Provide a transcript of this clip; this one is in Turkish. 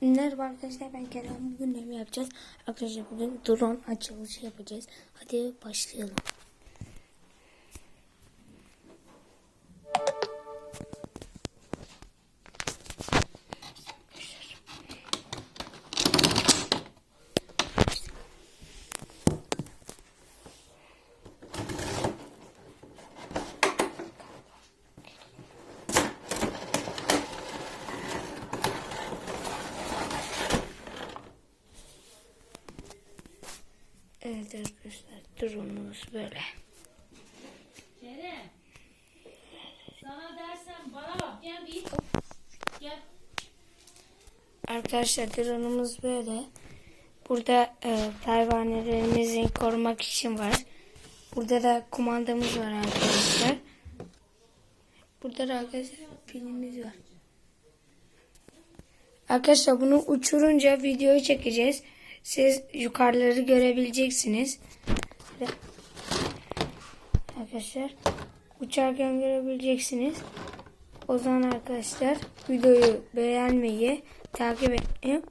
Merhaba arkadaşlar ben Kerem. Bugün ne yapacağız? Arkadaşlar bugün drone açılışı yapacağız. Hadi başlayalım. Evet arkadaşlar drone'umuz böyle. Kerem. Sana dersen bana bak gel bir. Gel. Arkadaşlar drone'umuz böyle. Burada e, pervanelerimizi korumak için var. Burada da kumandamız var arkadaşlar. Burada da arkadaşlar pilimiz var. Arkadaşlar bunu uçurunca videoyu çekeceğiz. Siz yukarıları görebileceksiniz. Arkadaşlar uçarken görebileceksiniz. O zaman arkadaşlar videoyu beğenmeyi, takip etmeyi unutmayın.